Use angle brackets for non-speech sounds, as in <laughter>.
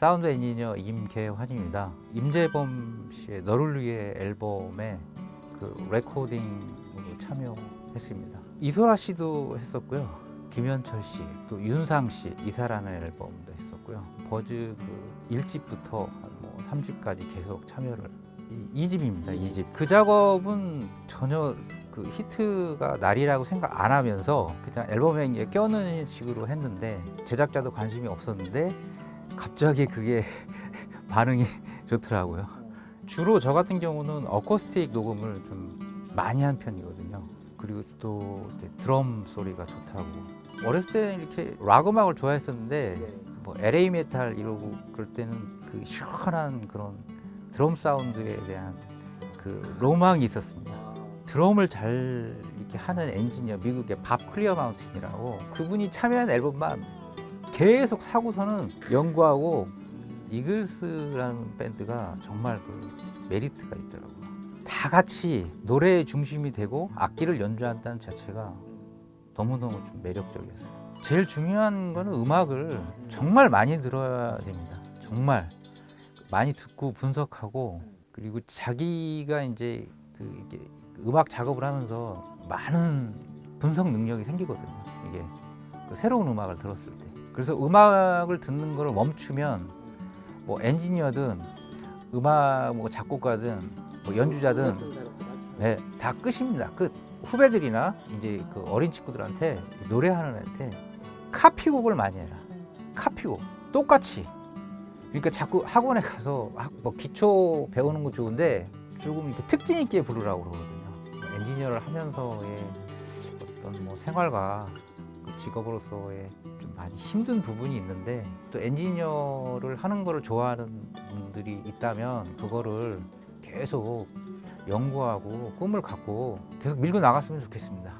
사운드 엔지니어 임계환입니다. 임재범 씨의 너를 위해 앨범에 그 레코딩으로 참여했습니다. 이소라 씨도 했었고요. 김현철 씨, 또 윤상 씨, 이사라는 앨범도 했었고요. 버즈 그 1집부터 한뭐 3집까지 계속 참여를 이, 2집입니다. 2집. 그 작업은 전혀 그 히트가 날이라고 생각 안 하면서 그냥 앨범에 이제 껴넣는 식으로 했는데 제작자도 관심이 없었는데 갑자기 그게 <laughs> 반응이 <laughs> 좋더라고요. 주로 저 같은 경우는 어쿠스틱 녹음을 좀 많이 한 편이거든요. 그리고 또 드럼 소리가 좋다고. 어렸을 때 이렇게 락 음악을 좋아했었는데 뭐 LA 메탈 이러고 그럴 때는 그 시원한 그런 드럼 사운드에 대한 그 로망이 있었습니다. 드럼을 잘 이렇게 하는 엔지니어 미국의 밥 클리어 마운틴이라고 그분이 참여한 앨범만 계속 사고서는 연구하고 이글스라는 밴드가 정말 그 메리트가 있더라고요. 다 같이 노래의 중심이 되고 악기를 연주한다는 자체가 너무너무 좀 매력적이었어요. 제일 중요한 거는 음악을 정말 많이 들어야 됩니다. 정말 많이 듣고 분석하고 그리고 자기가 이제 그 이게 음악 작업을 하면서 많은 분석 능력이 생기거든요. 이게 그 새로운 음악을 들었을 때. 그래서 음악을 듣는 걸 멈추면 뭐 엔지니어든 음악 뭐 작곡가든 뭐 연주자든 네, 다 끝입니다. 끝. 후배들이나 이제 그 어린 친구들한테 노래하는 애한테 카피곡을 많이 해라. 카피곡. 똑같이. 그러니까 자꾸 학원에 가서 학- 뭐 기초 배우는 거 좋은데 조금 이렇게 특징 있게 부르라고 그러거든요. 엔지니어를 하면서의 어떤 뭐 생활과 그 직업으로서의 좀 많이 힘든 부분이 있는데 또 엔지니어를 하는 거를 좋아하는 분들이 있다면 그거를 계속 연구하고 꿈을 갖고 계속 밀고 나갔으면 좋겠습니다.